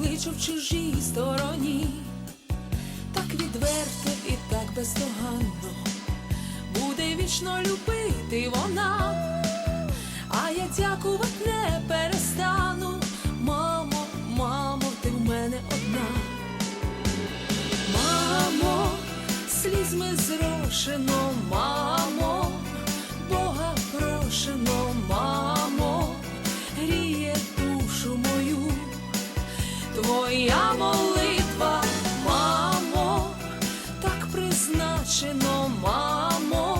кличу в чужій стороні, так відверто і так бездоганно. Буде вічно любити вона, а я дякувати не перестану. Мамо, мамо, ти в мене одна. Мамо, слізьми зрошено, мамо, Бога прошено, мамо, твоя молитва, мамо, так призначено, мамо,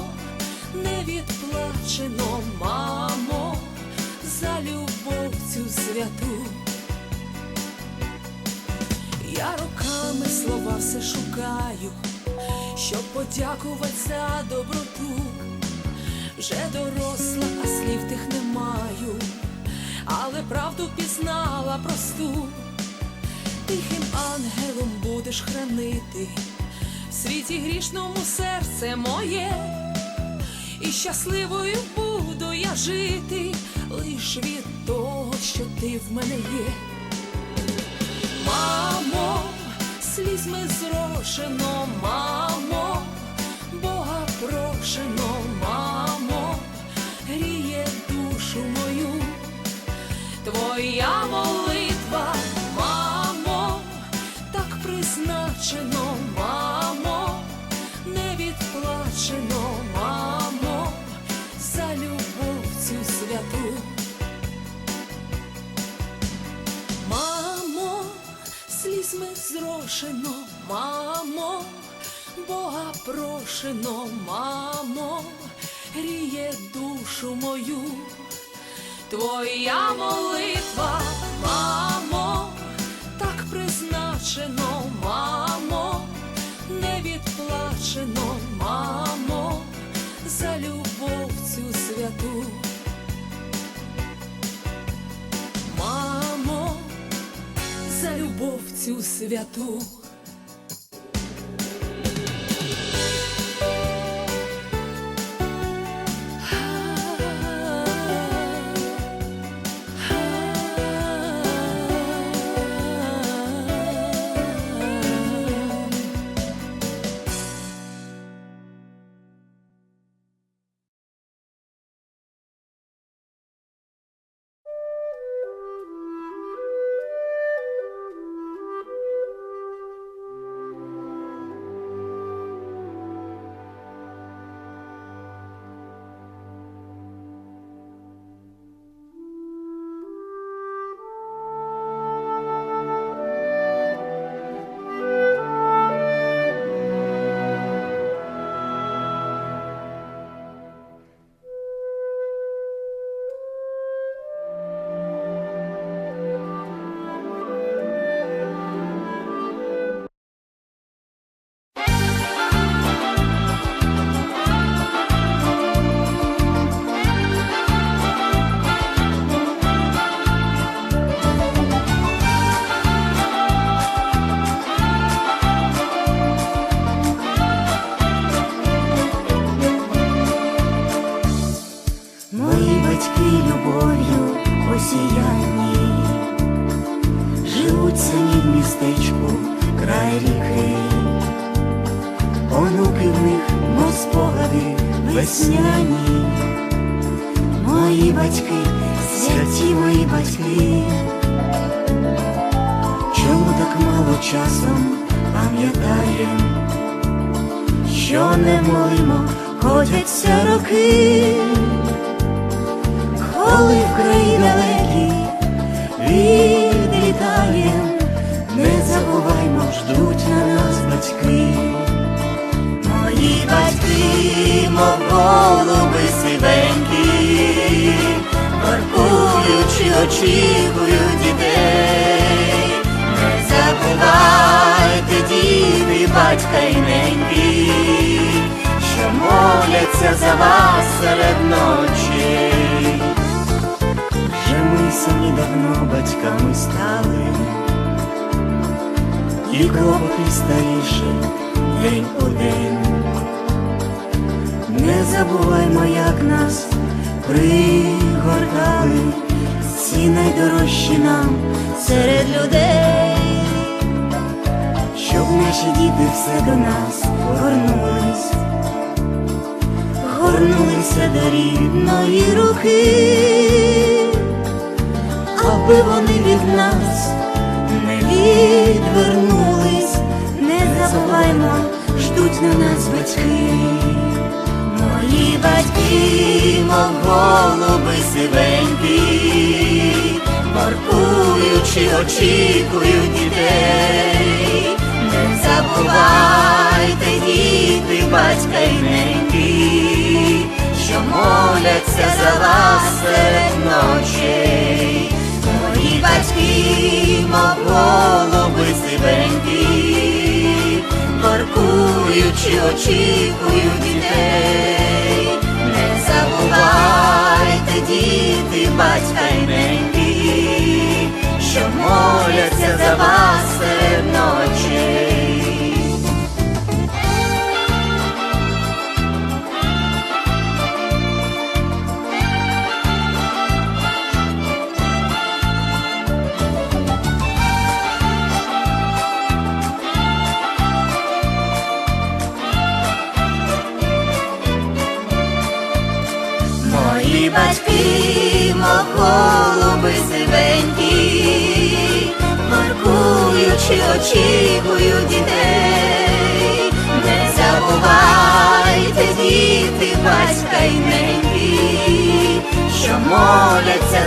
не відплачено, мамо, за любов цю святу. Я роками слова все шукаю, щоб подякувати за доброту. Вже доросла, а слів тих не маю, але правду пізнала просту. Ангелом будеш хранити. В світі грішному серце моє, і щасливою буду я жити лиш від того, що ти в мене є. Мамо, слізьми зрошено, мамо, Бога прошено, мамо, гріє душу мою, твоя молитва, призначено, мамо, не відплачено, мамо, за любов цю святу. Мамо, слізьми зрошено, мамо, Бога прошено, мамо, гріє душу мою, твоя молитва, мамо, так призначено, відплачено, мамо, за любов цю святу. Мамо, за любов цю святу. Любов'ю осіяні, живуть самі в містечку край ріки, онуки в них, мов спогади весняні, мої батьки, святі мої батьки, чому так мало часом пам'ятаєм, що не молимо, ходяться роки очікують дітей. Не забувайте, діти, батька й неньки, що моляться за вас серед ночі. Вже ми самі давно батьками стали, і клопоти старіше день по день. Не забуваймо, як нас пригортали ці найдорожчі нам серед людей. щоб наші діти все до нас горнулись, горнулися до рідної руки, аби вони від нас не відвернулись, не забуваймо, ждуть на нас батьки. Мої батьки, мов голуби сивенькі, Маркуючи, очікують дітей, не забувайте, діти, батька й неньки, що моляться за вас серед ночей. Мої батьки, мов голуби сивенькі, Паркуючи, очікують дітей, не забувайте, діти, батька й неньки, моляться за вас серед ночей. хай ненькі, що моляться.